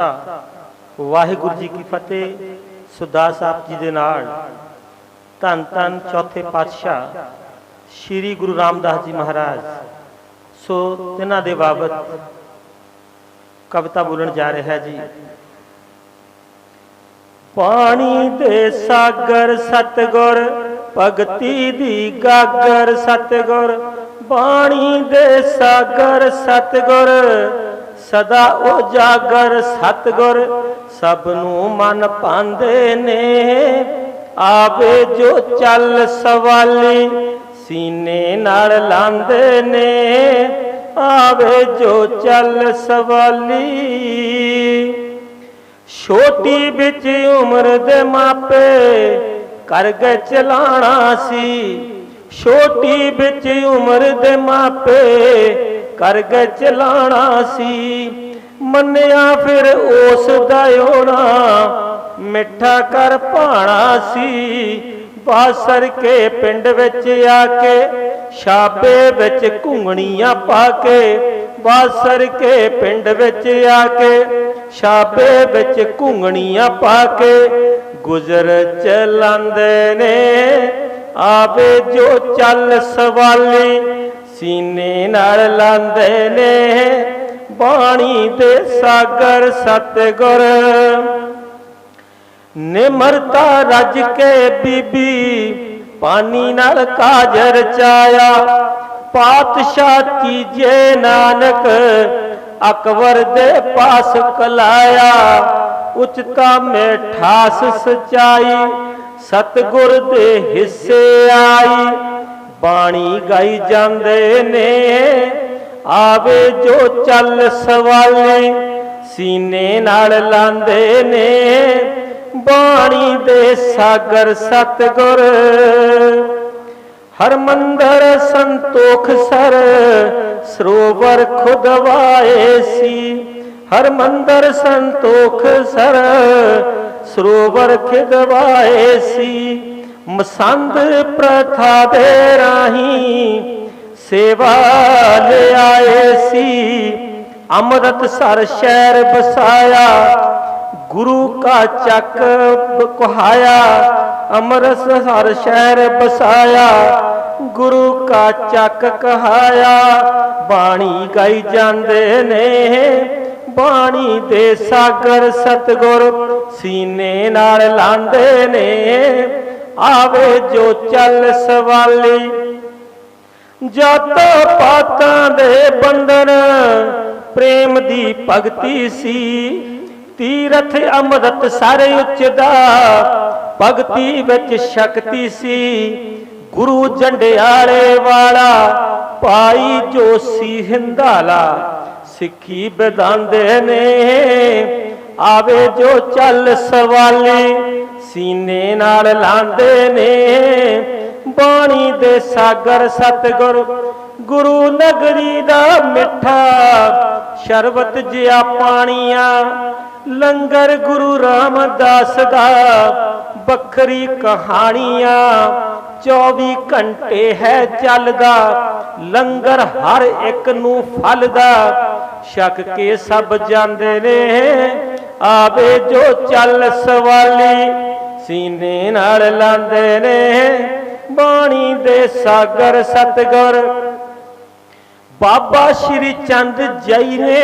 ਵਾਹਿਗੁਰੂ ਜੀ ਕੀ ਫਤਿਹ ਸੁਦਾਸ ਆਪ ਜੀ ਦੇ ਨਾਲ। ਧੰਨ ਧੰਨ ਚੌਥੇ ਪਾਤਸ਼ਾਹ ਸ੍ਰੀ ਗੁਰੂ ਰਾਮਦਾਸ ਜੀ ਮਹਾਰਾਜ। ਸੋ ਤਿਨਾਂ ਦੇ ਬਾਬਤ ਕਵਿਤਾ ਬੋਲਣ ਜਾ ਰਿਹਾ ਜੀ। ਪਾਣੀ ਦੇ ਸਾਗਰ ਸਤਗੁਰ, ਭਗਤੀ ਦੀ ਗਾਗਰ ਸਤਗੁਰ, ਬਾਣੀ ਦੇ ਸਾਗਰ ਸਤਗੁਰ ਸਦਾ ਉਜਾਗਰ ਸਤਗੁਰ ਸਭ ਨੂੰ ਮਨ ਪਾਉਂਦੇ ਨੇ। ਆਵੇ ਜੋ ਚੱਲ ਸਵਾਲੀ ਸੀਨੇ ਨਾਲ ਲਾਂਦੇ ਨੇ। ਆਵੇ ਜੋ ਚੱਲ ਸਵਾਲੀ ਛੋਟੀ ਵਿੱਚ ਉਮਰ ਦੇ ਮਾਪੇ ਕਰ ਗਏ ਚਲਾਣਾ ਸੀ। ਛੋਟੀ ਵਿੱਚ ਉਮਰ ਦੇ ਮਾਪੇ ਕਰ ਗਏ ਚਲਾਣਾ ਸੀ। ਮੰਨਿਆ ਫਿਰ ਉਸ ਦਾ ਓਣਾ। ਮਿੱਠਾ ਕਰ ਭਾਣਾ ਸੀ। ਬਾਸਰ ਕੇ ਪਿੰਡ ਵਿੱਚ ਆ ਕੇ ਛਾਬੇ ਵਿੱਚ ਘੁੰਗਣੀਆਂ ਪਾ ਕੇ ਬਾਸਰ ਕੇ ਪਿੰਡ ਵਿੱਚ ਆ ਕੇ ਛਾਬੇ ਵਿੱਚ ਘੁੰਗਣੀਆਂ ਪਾ ਕੇ, ਗੁਜ਼ਰ ਚਲਾਂਦੇ ਨੇ। ਆਵੇ ਜੋ ਚੱਲ ਸਵਾਲੀ ਸੀਨੇ ਨਾਲ ਲਾਂਦੇ ਨੇ, ਬਾਣੀ ਦੇ ਸਾਗਰ ਸਤਗੁਰ। ਨਿਮਰਤਾ ਰੱਜ ਕੇ ਬੀਬੀ ਪਾਣੀ ਨਾਲ ਕਾਜ ਰਚਾਇਆ ਪਾਤਸ਼ਾਹ ਤੀਜੇ ਨਾਨਕ, ਅਕਬਰ ਦੇ ਪਾਸ ਕਲਾਇਆ। ਉਚਤਾ ਮਿਠਾਸ ਸਚਾਈ, ਸਤਗੁਰ ਦੇ ਹਿੱਸੇ ਆਈ। ਬਾਣੀ ਗਾਈ ਜਾਂਦੇ ਨੇ। ਆਵੇ ਜੋ ਚੱਲ ਸਵਾਲੇ, ਸੀਨੇ ਨਾਲ ਲਾਂਦੇ ਨੇ। ਬਾਣੀ ਦੇ ਸਾਗਰ ਸਤਗੁਰ ਹਰਮੰਦਰ ਸੰਤੋਖ ਸਰ, ਸਰੋਵਰ ਖੁਦਵਾਏ ਸੀ। ਹਰਮੰਦਰ ਸੰਤੋਖ ਸਰ, ਸਰੋਵਰ ਖਿਦਵਾਏ ਸੀ। ਮਸੰਦ ਪ੍ਰਥਾ ਦੇ ਰਾਹੀਂ ਸੇਵਾ ਲਿਆਏ ਸੀ। ਅੰਮ੍ਰਿਤਸਰ ਸ਼ਹਿਰ ਬਸਾਇਆ ਗੁਰੂ ਕਾ ਚੱਕ ਕਹਾਇਆ ਅੰਮ੍ਰਿਤਸਰ ਸ਼ਹਿਰ ਬਸਾਇਆ ਗੁਰੂ ਕਾ ਚੱਕ ਕਹਾਇਆ, ਬਾਣੀ ਗਾਈ ਜਾਂਦੇ ਨੇ, ਬਾਣੀ ਦੇ ਸਾਗਰ ਸਤਗੁਰ ਸੀਨੇ ਨਾਲ ਲਾਂਦੇ ਨੇ। ਆਵੇ ਜੋ ਚੱਲ ਸਵਾਲੀ। ਜਤ ਪਾਤਾਂ ਦੇ ਬੰਧਨ, ਪ੍ਰੇਮ ਦੀ ਭਗਤੀ ਸੀ। ਤੀਰਥ ਅੰਮ੍ਰਿਤ ਸਾਰੇ ਉੱਚਦਾ, ਭਗਤੀ ਵਿੱਚ ਸ਼ਕਤੀ ਸੀ। ਗੁਰੂ ਜੰਡਿਆਲੇ ਵਾਲਾ, ਭਾਈ ਜੋਸੀ ਹਿੰਦਾਲਾ, ਸਿੱਖੀ ਬਦਾਂਦੇ ਨੇ। ਆਵੇ ਜੋ ਚੱਲ ਸਵਾਲੀ। ਸੀਨੇ ਨਾਲ ਲਾਂਦੇ ਨੇ। ਬਾਣੀ ਦੇ ਸਾਗਰ ਸਤਗੁਰ, ਗੁਰੂ ਨਗਰੀ ਦਾ ਮਿੱਠਾ। ਸ਼ਰਬਤ ਜਿਆ ਪਾਣੀਆਂ, ਲੰਗਰ ਗੁਰੂ ਰਾਮਦਾਸ ਦਾ। ਵੱਖਰੀ ਕਹਾਣੀਆਂ 24 ਘੰਟੇ ਹੈ ਚੱਲਦਾ। ਲੰਗਰ ਹਰ ਇੱਕ ਨੂੰ ਫਲਦਾ। ਛਕ ਕੇ ਸਭ ਜਾਂਦੇ ਨੇ। ਆਵੇ ਜੋ ਚੱਲ ਸਵਾਲੀ ਸੀਨੇ ਨਾਲ ਲਾਂਦੇ ਨੇ, ਬਾਣੀ ਦੇ ਸਾਗਰ ਸਤਗੁਰ। ਬਾਬਾ ਸ਼੍ਰੀ ਚੰਦ ਜਈ ਨੇ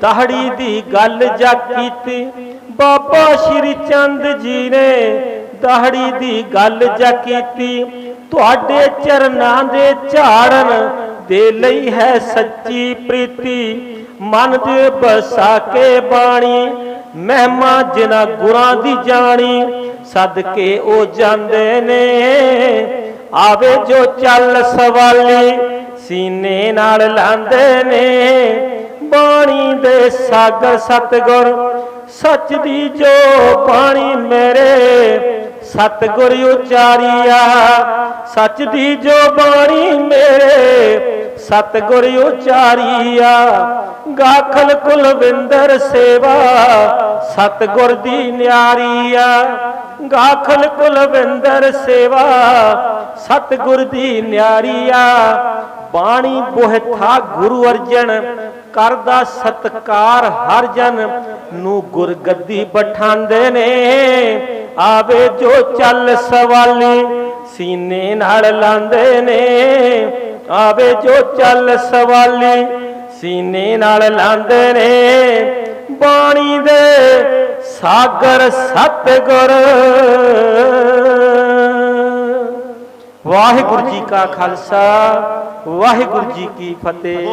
ਦਾਹੜੀ ਦੀ ਗੱਲ ਜਾ ਕੀਤੀ। ਬਾਬਾ ਸ਼੍ਰੀ ਚੰਦ ਜੀ ਨੇ ਦਾੜੀ ਦੀ ਗੱਲ ਜਾ ਕੀਤੀ। ਤੁਹਾਡੇ ਚਰਨਾਂ ਦੇ ਝਾੜਨ ਦੇ ਲਈ ਹੈ ਸੱਚੀ ਪ੍ਰੀਤੀ। ਮਨ ਦੇ ਬਸਾ ਕੇ ਬਾਣੀ ਮਹਿਮਾ ਜਿਨਾ ਗੁਰਾਂ ਦੀ ਜਾਣੀ, ਸਦਕੇ ਉਹ ਜਾਂਦੇ ਨੇ। ਆਵੇ ਜੋ ਚੱਲ ਸਵਾਲੀ, ਸੀਨੇ ਨਾਲ ਲਾਂਦੇ ਨੇ। ਬਾਣੀ ਦੇ ਸਾਗਰ ਸਤਗੁਰ, ਸੱਚ ਦੀ ਜੋ ਬਾਣੀ ਮੇਰੇ, ਸਤਗੁਰ ਉਚਾਰੀਆ। ਸੱਚ ਦੀ ਜੋ ਬਾਣੀ ਮੇਰੇ ਸਤਗੁਰ ਉਚਾਰੀਆ, ਗਾਖਲ ਕੁਲਵਿੰਦਰ ਸੇਵਾ, ਸਤਗੁਰ ਦੀ ਨਿਆਰੀਆ, ਗਾਖਲ ਕੁਲਵਿੰਦਰ ਸੇਵਾ, ਸਤਗੁਰ ਦੀ ਨਿਆਰੀਆ। ਬਾਣੀ ਬੋਹਥਾ ਗੁਰੂ ਅਰਜਨ, ਕਰਦਾ ਸਤਕਾਰ ਹਰ ਜਨ, ਨੂੰ ਗੁਰਗੱਦੀ ਬਠਾਂਦੇ ਨੇ। ਆਵੇ ਜੋ ਚੱਲ ਸਵਾਲੀ, ਸੀਨੇ ਨਾਲ ਲਾਂਦੇ ਨੇ। ਆਵੇ ਜੋ ਚੱਲ ਸਵਾਲੀ, ਸੀਨੇ ਨਾਲ ਲਾਂਦੇ ਨੇ। ਬਾਣੀ ਦੇ ਸਾਗਰ ਸਤਿਗੁਰ। ਵਾਹਿਗੁਰੂ ਜੀ ਕਾ ਖਾਲਸਾ, ਵਾਹਿਗੁਰੂ ਜੀ ਕੀ ਫਤਿਹ।